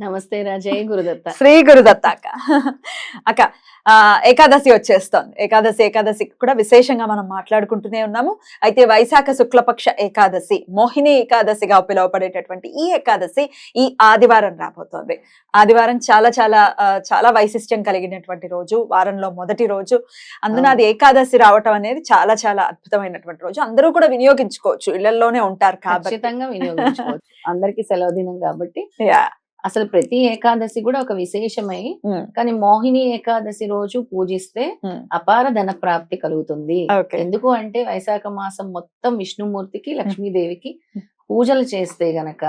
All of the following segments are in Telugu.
నమస్తే రాజయ్ గురుదత్త. శ్రీ గురుదత్త అక్క. అక్క ఆ, ఏకాదశి వచ్చేస్తోంది. ఏకాదశి ఏకాదశి కూడా విశేషంగా మనం మాట్లాడుకుంటూనే ఉన్నాము. అయితే వైశాఖ శుక్లపక్ష ఏకాదశి మోహిని ఏకాదశిగా పిలువబడేటటువంటి ఈ ఏకాదశి ఈ ఆదివారం రాబోతోంది. ఆదివారం చాలా చాలా చాలా వైశిష్ట్యం కలిగినటువంటి రోజు వారంలో మొదటి రోజు. అందున. అది ఏకాదశి రావటం అనేది చాలా చాలా అద్భుతమైనటువంటి రోజు. అందరూ కూడా వినియోగించుకోవచ్చు. ఇళ్ళలోనే ఉంటారు కాబట్టి. అందరికి సెలవు దినం కాబట్టి. అసలు ప్రతి ఏకాదశి కూడా ఒక విశేషమై. కానీ మోహిని ఏకాదశి రోజు పూజిస్తే. అపార ధన ప్రాప్తి కలుగుతుంది. ఎందుకు అంటే వైశాఖ మాసం మొత్తం విష్ణుమూర్తికి లక్ష్మీదేవికి పూజలు చేస్తే గనక.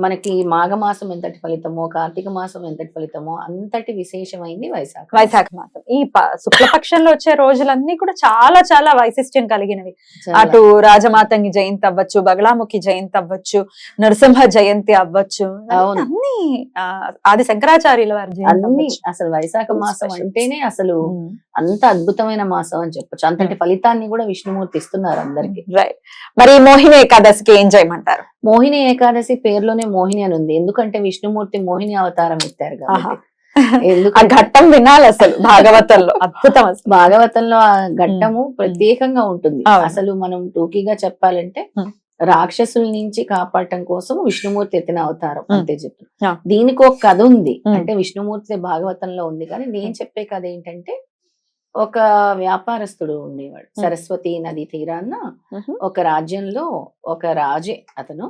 మనకి మాఘమాసం ఎంతటి ఫలితమో కార్తీక మాసం ఎంతటి ఫలితమో అంతటి విశేషమైంది వైశాఖ. వైశాఖ మాసం ఈ శుక్లపక్షంలో వచ్చే రోజులన్నీ కూడా చాలా చాలా వైశిష్ట్యం కలిగినవి. అటు రాజమాతంగి జయంతి అవ్వచ్చు బగలాముఖి జయంతి అవ్వచ్చు నరసింహ జయంతి అవ్వచ్చు. అన్ని ఆది శంకరాచార్యుల వారి జయంతి అన్ని. అసలు వైశాఖ మాసం. అంటేనే అసలు ఉమ్. అంత అద్భుతమైన మాసం అని చెప్పొచ్చు అంతటి ఫలితాన్ని కూడా విష్ణుమూర్తి ఇస్తున్నారు అందరికి Right. మరి ఈ మోహిని ఏకాదశికి ఏం చేయమంటారు మోహిని ఏకాదశి పేరులోనే మోహిని అని ఉంది ఎందుకంటే విష్ణుమూర్తి మోహిని అవతారం ఎత్తారు. కాబట్టి ఆ ఘట్టం వినాలి అసలు భాగవతంలో అద్భుతం భాగవతంలో ఆ ఘట్టము ప్రత్యేకంగా ఉంటుంది. అసలు మనం టూకీగా చెప్పాలంటే. రాక్షసుల నుంచి కాపాడటం కోసం విష్ణుమూర్తి ఎత్తిన అవతారం. అంతే చెప్పు ఆ. దీనికి ఒక కథ ఉంది. అంటే విష్ణుమూర్తి భాగవతంలో ఉంది కానీ నేను చెప్పే కథ ఏంటంటే ఒక వ్యాపారస్తుడు ఉండేవాడు. సరస్వతి నది తీరాన ఉహు. ఒక రాజ్యంలో ఒక రాజే అతను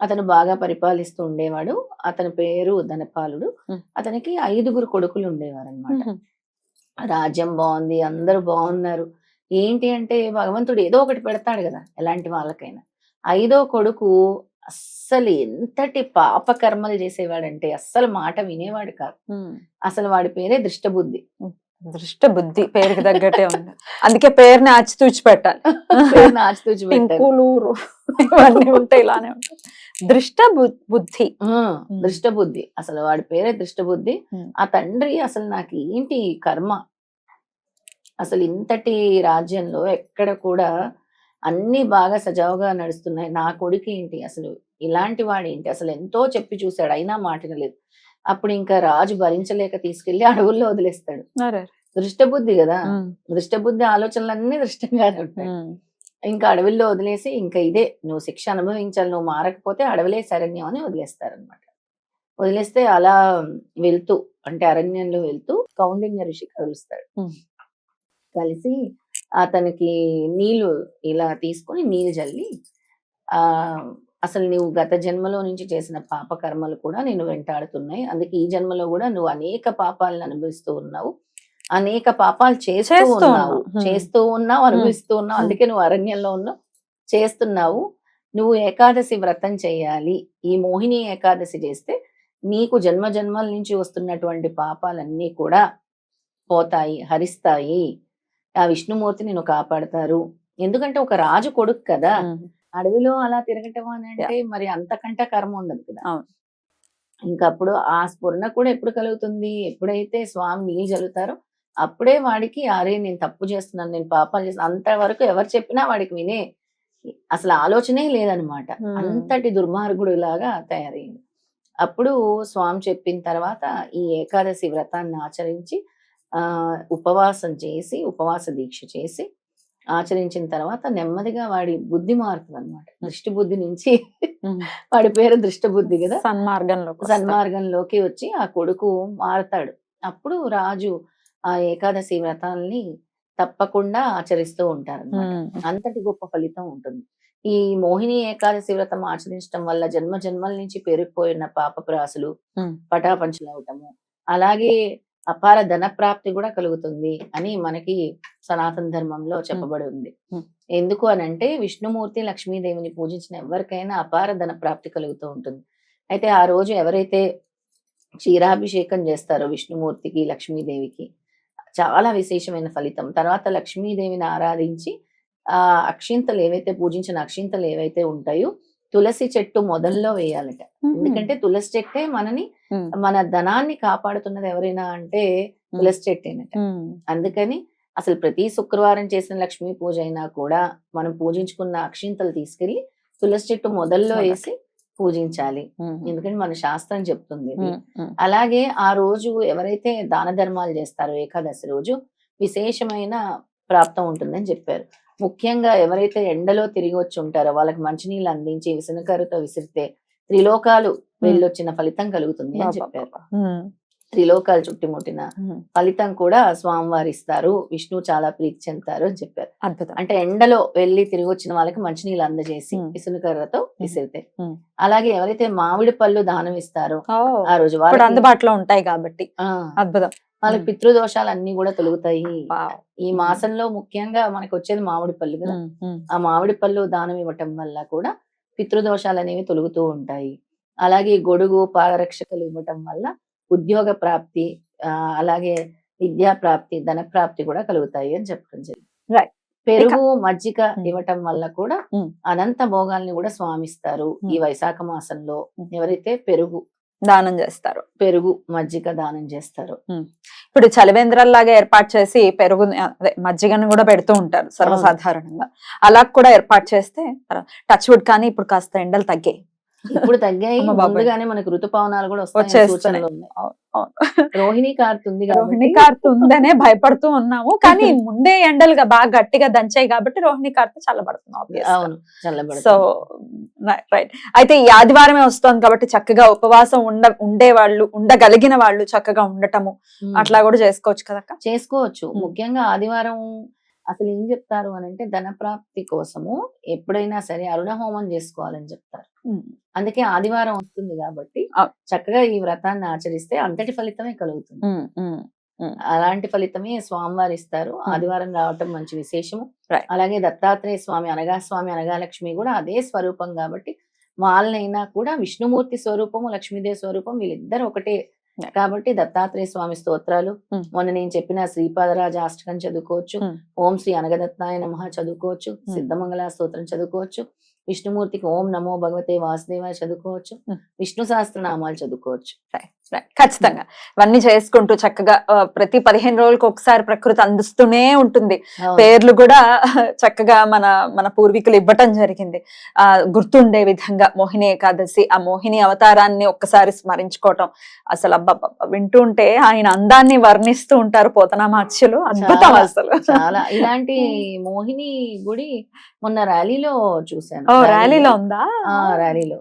అతను బాగా పరిపాలిస్తూ ఉండేవాడు. అతని పేరు ధనపాలుడు. అతనికి ఐదుగురు కొడుకులు ఉండేవారు అనమాట. రాజ్యం బాగుంది అందరూ బాగున్నారు. ఏంటి అంటే భగవంతుడు ఏదో ఒకటి పెడతాడు కదా ఎలాంటి వాళ్ళకైనా. ఐదో కొడుకు అస్సలు ఎంతటి పాప కర్మలు చేసేవాడంటే అస్సలు మాట వినేవాడు కాదు. అసలు వాడి పేరే దృష్టబుద్ధి. దృష్ట బుద్ధి పేరుకి తగ్గట్టే ఉంది. అందుకే పేరుని ఆచితూచి పెట్టాలి. ఇవన్నీ ఉంటాయి ఇలానే ఉంటాయి. దృష్ట బుద్ధి ఆ, దృష్టబుద్ధి. అసలు వాడి పేరే దృష్టబుద్ధి. ఉమ్. ఆ తండ్రి అసలు నాకు ఏంటి కర్మ? అసలు ఇంతటి రాజ్యంలో ఎక్కడ కూడా అన్ని బాగా సజావుగా నడుస్తున్నాయి. నా కొడుకు ఏంటి? అసలు ఇలాంటి వాడు ఏంటి? అసలు ఎంతో చెప్పి చూశాడు. అయినా మాట లేదు అప్పుడు ఇంకా రాజు భరించలేక తీసుకెళ్ళి అడవుల్లో వదిలేస్తాడు. దృష్టబుద్ధి కదా. దృష్టబుద్ధి ఆలోచనలన్నీ దృష్టంగానే ఉంటాయి. ఇంకా అడవిలో వదిలేసి ఇంకా ఇదే నువ్వు శిక్ష అనుభవించాలి నువ్వు మారకపోతే అడవిలే శరణ్యం అని వదిలేస్తారనమాట. వదిలేస్తే అలా వెళ్తూ అంటే అరణ్యంలో వెళ్తూ కౌండిన్య ఋషి కలుస్తాడు. కలిసి అతనికి నీళ్ళు ఇలా తీసుకొని నీళ్ళు జల్లి ఆ అసలు నువ్వు గత జన్మలో నుంచి చేసిన పాప కర్మలు కూడా నేను వెంటాడుతున్నాయి. అందుకే ఈ జన్మలో కూడా నువ్వు అనేక పాపాలను అనుభవిస్తూ ఉన్నావు. అనేక పాపాలు చేస్తూ ఉన్నావు. చేస్తూ ఉన్నావు అనుభవిస్తూ ఉన్నావు. అందుకే నువ్వు అరణ్యంలో ఉన్నావు. చేస్తున్నావు. నువ్వు ఏకాదశి వ్రతం చేయాలి. ఈ మోహిని ఏకాదశి చేస్తే నీకు జన్మ జన్మల నుంచి వస్తున్నటువంటి పాపాలన్నీ కూడా పోతాయి హరిస్తాయి. ఆ విష్ణుమూర్తి నేను కాపాడతారు. ఎందుకంటే ఒక రాజు కొడుకు కదా. అడవిలో అలా తిరగటం అని అంటే మరి అంతకంటే కర్మ ఉండదు కదా. అవును. ఇంకా అప్పుడు ఆ స్ఫురణ కూడా ఎప్పుడు కలుగుతుంది? ఎప్పుడైతే స్వామి నీళ్ళు చల్లుతారో అప్పుడే వాడికి అరే నేను తప్పు చేస్తున్నాను నేను పాపాలు చేస్తున్నాను అంతవరకు ఎవరు చెప్పినా వాడికి వినే అసలు ఆలోచనే లేదనమాట. అంతటి దుర్మార్గుడు లాగా తయారైంది అప్పుడు స్వామి చెప్పిన తర్వాత ఈ ఏకాదశి వ్రతాన్ని ఆచరించి ఆ ఉపవాసం చేసి ఉపవాస దీక్ష చేసి ఆచరించిన తర్వాత నెమ్మదిగా వాడి బుద్ధి మారుతుంది అనమాట దృష్టి బుద్ధి నుంచి. వాడి పేరు దృష్ట బుద్ధి కదా సన్మార్గంలో సన్మార్గంలోకి వచ్చి ఆ కొడుకు మారతాడు. అప్పుడు రాజు ఆ ఏకాదశి వ్రతాల్ని తప్పకుండా ఆచరిస్తూ ఉంటారు అంతటి గొప్ప ఫలితం ఉంటుంది. ఈ మోహిని ఏకాదశి వ్రతం ఆచరించడం వల్ల జన్మ జన్మల నుంచి పెరిగిపోయిన పాపప్రాసులు Hmm. పటాపంచలవటము అలాగే అపార ధన ప్రాప్తి కూడా కలుగుతుంది అని మనకి సనాతన ధర్మంలో చెప్పబడి ఉంది. ఎందుకు అని అంటే విష్ణుమూర్తి లక్ష్మీదేవిని పూజించిన ఎవరికైనా అపార ధన ప్రాప్తి కలుగుతూ ఉంటుంది. అయితే ఆ రోజు ఎవరైతే క్షీరాభిషేకం చేస్తారో విష్ణుమూర్తికి లక్ష్మీదేవికి చాలా విశేషమైన ఫలితం తర్వాత లక్ష్మీదేవిని ఆరాధించి ఆ అక్షింతలు ఏవైతే పూజించిన అక్షింతలు ఏవైతే ఉంటాయో తులసి చెట్టు మొదల్లో వేయాలట ఎందుకంటే తులసి చెట్టే మనని. మన ధనాన్ని కాపాడుతున్నది ఎవరైనా అంటే తులసి చెట్టేనట. అందుకని అసలు ప్రతి శుక్రవారం చేసిన లక్ష్మీ పూజ అయినా కూడా మనం పూజించుకున్న అక్షింతలు తీసుకెళ్ళి తులసి చెట్టు మొదల్లో. వేసి పూజించాలి. ఎందుకంటే మన శాస్త్రం చెప్తుంది. అలాగే ఆ రోజు ఎవరైతే దాన ధర్మాలు చేస్తారో ఏకాదశి రోజు విశేషమైన ప్రాప్తం ఉంటుందని చెప్పారు ముఖ్యంగా ఎవరైతే ఎండలో తిరిగి వచ్చి ఉంటారో వాళ్ళకి మంచినీళ్ళు అందించి విసనకరుతో విసిరితే త్రిలోకాలు వెళ్ళొచ్చిన ఫలితం కలుగుతుంది అని చెప్పారు. త్రిలోకాలు చుట్టుముట్టిన. ఫలితం కూడా స్వామివారు ఇస్తారు విష్ణు చాలా ప్రీతి చెందుతారు అని చెప్పారు. అద్భుతం. అంటే ఎండలో వెళ్ళి తిరిగి వచ్చిన వాళ్ళకి మంచినీళ్ళు అందజేసి మ్మ్. విసునకర్రతో విసిరితే. అలాగే ఎవరైతే మామిడి పళ్ళు దానం ఇస్తారో ఆ రోజు వాళ్ళకి అందుబాటులో ఉంటాయి కాబట్టి. అద్భుతం. వాళ్ళకి. పితృదోషాలు అన్ని కూడా తొలుగుతాయి. ఈ మాసంలో ముఖ్యంగా మనకు వచ్చేది మామిడి పళ్ళు కదా. ఆ మామిడి పళ్ళు దానం ఇవ్వటం వల్ల కూడా పితృదోషాలు అనేవి తొలుగుతూ ఉంటాయి. అలాగే గొడుగు పాదరక్షకలు ఇవ్వటం వల్ల ఉద్యోగ ప్రాప్తి ఆ, అలాగే విద్యా ప్రాప్తి ధన ప్రాప్తి కూడా కలుగుతాయి అని చెప్పడం జరిగింది. పెరుగు మజ్జిగ. ఇవ్వటం వల్ల కూడా. అనంత భోగాల్ని కూడా స్వామిస్తారు ఈ. వైశాఖ మాసంలో. ఎవరైతే పెరుగు దానం చేస్తారు పెరుగు మజ్జిగ దానం చేస్తారో ఇప్పుడు చలివేంద్రాల్లాగా ఏర్పాటు చేసి పెరుగు అదే మజ్జిగను కూడా పెడుతూ ఉంటారు సర్వసాధారణంగా అలా కూడా ఏర్పాటు చేస్తే టచ్ వుడ్ కానీ ఇప్పుడు కాస్త ఎండలు తగ్గాయి ఇప్పుడు తగ్గాయి. ముందుగానే మనకు ఋతుపవనాలు కూడా వచ్చేస్తున్నాయి. రోహిణి కార్తుంది రోహిణి కార్తె ఉందనే భయపడుతూ ఉన్నాము. కానీ ముందే ఎండలు గా- బాగా గట్టిగా దంచాయి కాబట్టి రోహిణి కార్తె చల్లబడుతుంది. అవును సో రైట్ అయితే ఈ ఆదివారమే వస్తోంది కాబట్టి చక్కగా ఉపవాసం ఉండ ఉండేవాళ్ళు ఉండగలిగిన వాళ్ళు చక్కగా ఉండటము. అట్లా కూడా చేసుకోవచ్చు కదక్క చేసుకోవచ్చు. ముఖ్యంగా ఆదివారం అసలు ఏం చెప్తారు అని అంటే ధన ప్రాప్తి కోసము ఎప్పుడైనా సరే అరుణ హోమం చేసుకోవాలని చెప్తారు. అందుకే ఆదివారం వస్తుంది కాబట్టి. చక్కగా ఈ వ్రతాన్ని ఆచరిస్తే అంతటి ఫలితమే కలుగుతుంది అలాంటి ఫలితమే స్వామివారు ఇస్తారు. ఆదివారం రావటం మంచి విశేషము. అలాగే దత్తాత్రేయ స్వామి అనగా స్వామి అనగా లక్ష్మి కూడా అదే స్వరూపం కాబట్టి వాళ్ళనైనా కూడా విష్ణుమూర్తి స్వరూపము లక్ష్మీదేవి స్వరూపం వీళ్ళిద్దరు ఒకటే. కాబట్టి దత్తాత్రేయ స్వామి స్తోత్రాలు. మొన్న నేను చెప్పిన శ్రీపాదరాజ అష్టకం చదువుకోవచ్చు. ఓం శ్రీ అనగదత్నాయ నమ చదువుకోవచ్చు. సిద్ధమంగళ స్తోత్రం చదువుకోవచ్చు విష్ణుమూర్తికి ఓం నమో భగవతే వాసుదేవాయ చదువుకోవచ్చు. ఉమ్. విష్ణు సహస్రనామాలు చదువుకోవచ్చు. ఖచ్చితంగా. ఇవన్నీ చేసుకుంటూ చక్కగా ప్రతి పదిహేను రోజులకు ఒకసారి ప్రకృతి అందిస్తూనే ఉంటుంది. పేర్లు కూడా చక్కగా మన మన పూర్వీకులు ఇవ్వటం జరిగింది. ఆ గుర్తుండే విధంగా మోహిని ఏకాదశి ఆ మోహిని అవతారాన్ని ఒక్కసారి స్మరించుకోవటం. అసలు అబ్బబ్బ వింటుంటే ఆయన అందాన్ని వర్ణిస్తూ ఉంటారు పోతనామాచ్యులు. అద్భుతం అసలు. చాలా. ఇలాంటి మోహిని గుడి మొన్న ర్యాలీలో చూశాను. ర్యాలీలో ఉందా? ఆ ర్యాలీలో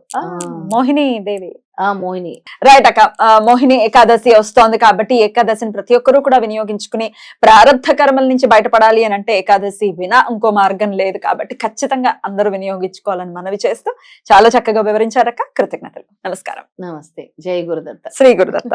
మోహిని దేవి. మోహిని. రైట్ అక్క. మోహిని ఏకాదశి వస్తోంది కాబట్టి ఏకాదశిని ప్రతి ఒక్కరూ కూడా వినియోగించుకుని ప్రారంధ కర్మల నుంచి బయటపడాలి అని అంటే ఏకాదశి వినా ఇంకో మార్గం లేదు కాబట్టి ఖచ్చితంగా అందరూ వినియోగించుకోవాలని మనవి చేస్తూ చాలా చక్కగా వివరించారక్క. కృతజ్ఞతలు. నమస్కారం. నమస్తే. జై గురుదత్త. శ్రీ గురుదత్త.